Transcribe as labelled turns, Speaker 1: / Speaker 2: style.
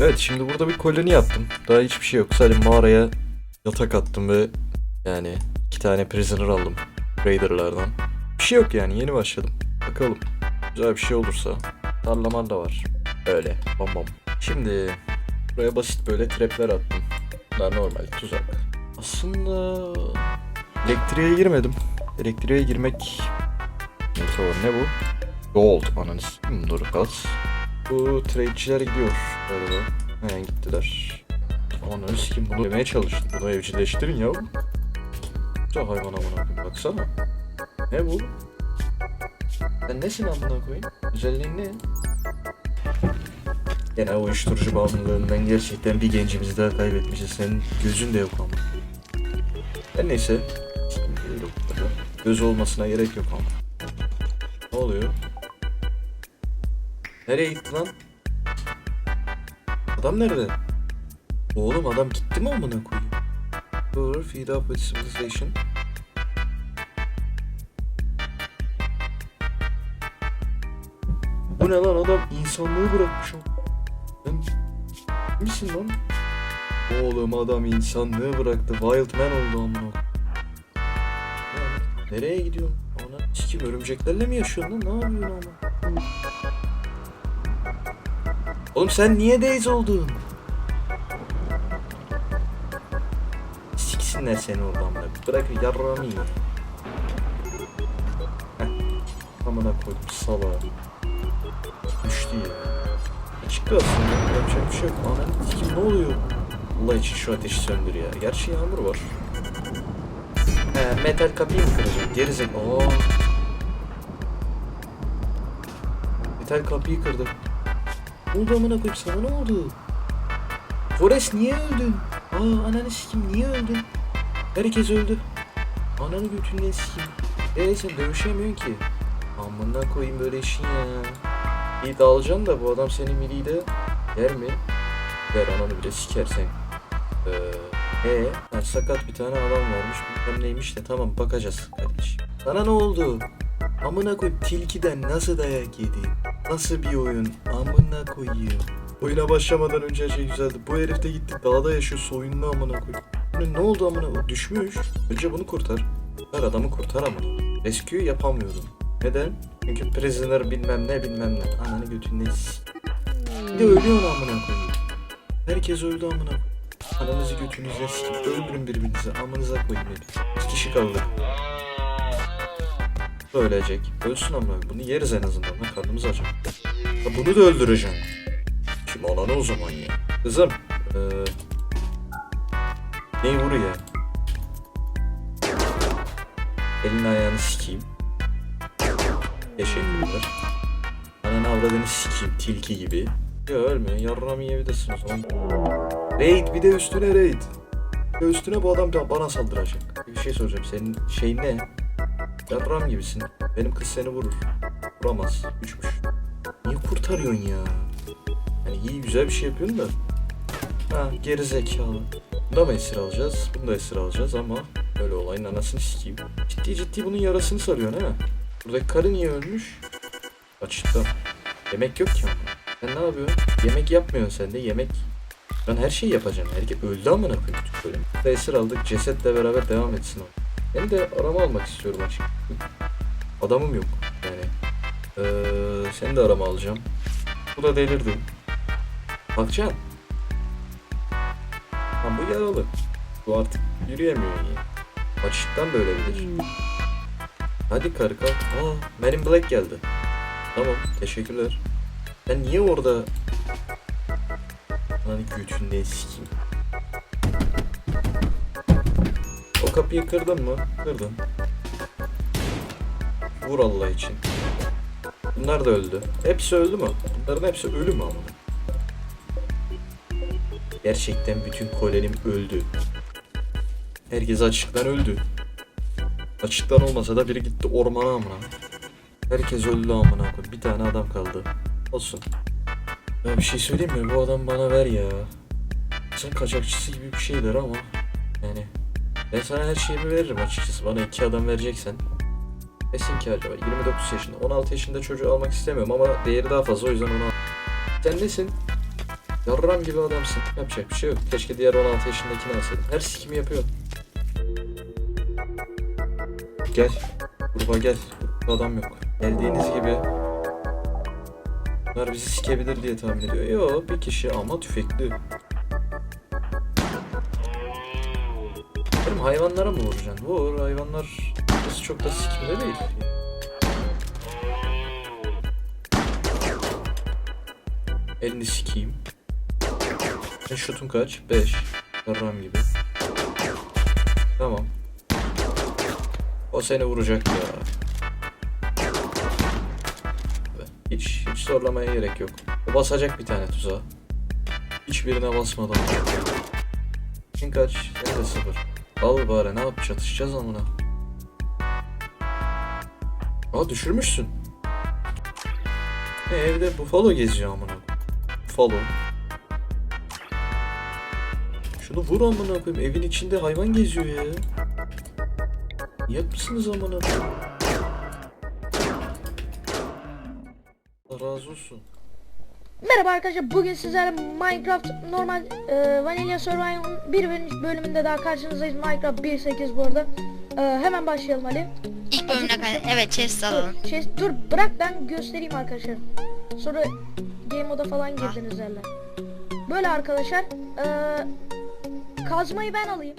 Speaker 1: Evet şimdi burada bir koloni yaptım. Daha hiçbir şey yok. Sadece mağaraya yatak attım ve yani iki tane prisoner aldım. Raider'lardan. Bir şey yok yani yeni başladım. Bakalım. Güzel bir şey olursa. Tarlaman da var. Öyle. Bam bam. Şimdi buraya basit böyle trapler attım. Bunlar normal tuzak. Aslında elektriğe girmedim. Elektriğe girmek Neyse ne bu? Gold ananı s**eyim, dur gaz. Bu trade'ciler gidiyor galiba. Hemen gittiler. Ananı sikim bunu demeye çalıştım. Bunu evcilleştirin ya. Güzel hayvan amına baksana. Ne bu? Sen nesin amına koyayım? Özelliğin ne? Gene uyuşturucu bağımlılığından gerçekten bir gencimizi daha kaybetmişiz. Senin gözün de yok ama. Her neyse. Göz olmasına gerek yok ama. Ne oluyor? Nereye gitti lan? Adam nerede? Oğlum adam gitti mi amına koyayım? Doğru, feed up with civilization. Bu ne lan adam insanlığı bırakmış o. Sen misin lan? Oğlum adam insanlığı bıraktı. Wild man oldu amına. Nereye gidiyorsun? Ana sikim örümceklerle mi yaşıyorsun lan? Ne yapıyorsun ama? Oğlum sen niye Days oldun? Siksinler seni oradan bırak. Bırak yarrağımı yiyin. Heh. Amına koydum salağa. Düştü ya. Açık kalsın ya. Yapacak bir şey yok. Ananı sikim ne oluyor? Allah için şu ateşi söndür ya. Gerçi yağmur var. He metal kapıyı mı kıracak? Gerizek. Oo. Metal kapıyı kırdı. Oldu amına sana ne oldu? Forrest niye öldün? Aa ananı sikim niye öldün? Herkes öldü. Ananı götünden sikim. Eee sen dövüşemiyorsun ki. Amına koyayım böyle işin ya. İyi dalacaksın da bu adam seni miliyle yer mi? Ver ananı bile sikersen. Ee, ha, sakat bir tane adam varmış. Bilmem neymiş de tamam bakacağız kardeşim. Sana ne oldu? Amına koyayım tilkiden nasıl dayak yedin? Nasıl bir oyun? Amına koyayım. Oyuna başlamadan önce her şey güzeldi. Bu herif de gitti dağda yaşıyor soyunlu amına koyayım. Ne oldu amına? Düşmüş. Önce bunu kurtar. Her adamı kurtar ama. Rescue yapamıyordum. Neden? Çünkü prisoner bilmem ne bilmem ne. Ananı götünden s- Bir de ölüyor amına koyayım. Herkes öldü amına koyayım. Ananızı götünüze sikin. Öldürün birbirinizi. Amınıza koyayım hep. İki kişi kaldı. Ölecek. Ölsün ama bunu yeriz en azından. Karnımız acı. Bunu da öldüreceğim. Kim ananı o zaman ya? Kızım. Eee... Neyi vur ya? Elini ayağını sikeyim. Teşekkürler. Ananı avradını sikeyim tilki gibi. Ya ölme yarram yiyebilirsin o zaman. Raid bir de üstüne raid. De üstüne bu adam da bana saldıracak. Bir şey soracağım senin şeyin ne? Yarram gibisin. Benim kız seni vurur. Vuramaz. Üçmüş. Niye kurtarıyorsun ya? Yani iyi güzel bir şey yapıyorsun da. Ha geri zekalı. Bunu da mı esir alacağız? Bunu da esir alacağız ama böyle olayın anasını sikeyim. Ciddi ciddi bunun yarasını sarıyorsun he? Buradaki karı niye ölmüş? Açıkta. Yemek yok ki ama. Sen ne yapıyorsun? Yemek yapmıyorsun sen de. Yemek ben her şeyi yapacağım. Herkes öldü amına koyayım bölüm. Da esir aldık. Cesetle beraber devam etsin o. Hem de arama almak istiyorum açık. Adamım yok. Ee, seni de arama alacağım. Bu da delirdi. Bakacaksın. Lan bu yaralı. Bu artık yürüyemiyor ya. Açıktan da ölebilir. Hadi karı kalk. Aa, Men in Black geldi. Tamam, teşekkürler. Sen niye orada... Lan götünden sikeyim. O kapıyı kırdın mı? Kırdın. Vur Allah için. Bunlar da öldü. Hepsi öldü mü? Bunların hepsi ölü mü ama? Gerçekten bütün kolenim öldü. Herkes açıktan öldü. Açıktan olmasa da biri gitti ormana amına. Herkes öldü amına. Bir tane adam kaldı. Olsun. Ya bir şey söyleyeyim mi? Bu adam bana ver ya. Sen kaçakçısı gibi bir şeyler ama yani ben sana her şeyimi veririm açıkçası. Bana iki adam vereceksen. Esin ki acaba 29 yaşında. 16 yaşında çocuğu almak istemiyorum ama değeri daha fazla o yüzden onu al. Sen nesin? Yarram gibi adamsın. Yapacak bir şey yok. Keşke diğer 16 yaşındakini alsaydın. Her sikimi yapıyor. Gel. Gruba gel. Grupta adam yok. Geldiğiniz gibi Bunlar bizi sikebilir diye tahmin ediyor. Yo bir kişi ama tüfekli. Hayvanlara mı vuracaksın? Vur hayvanlar burası çok da sikimde değil. Elini sikeyim. E şutun kaç? 5. Yarram gibi. Tamam. O seni vuracak ya. Hiç, hiç zorlamaya gerek yok. O basacak bir tane tuzağa. Hiçbirine basmadan. Sen kaç? Sen de sıfır. Al bari ne yap çatışacağız amına. Aa düşürmüşsün. E, evde Buffalo geziyor amına. Buffalo. Şunu vur amına koyayım. Evin içinde hayvan geziyor ya. Yak mısınız amına koyayım? Razı olsun.
Speaker 2: Merhaba arkadaşlar bugün sizlerle Minecraft normal e, Vanilla Survival'ın bir bölüm- bölümünde daha karşınızdayız. Minecraft 1.8 bu arada. E, Hemen başlayalım Ali
Speaker 3: İlk bölümüne kadar evet chest alalım.
Speaker 2: dur, şey, dur bırak ben göstereyim arkadaşlar. Sonra Game moda falan girdiniz derler Böyle arkadaşlar e, Kazmayı ben alayım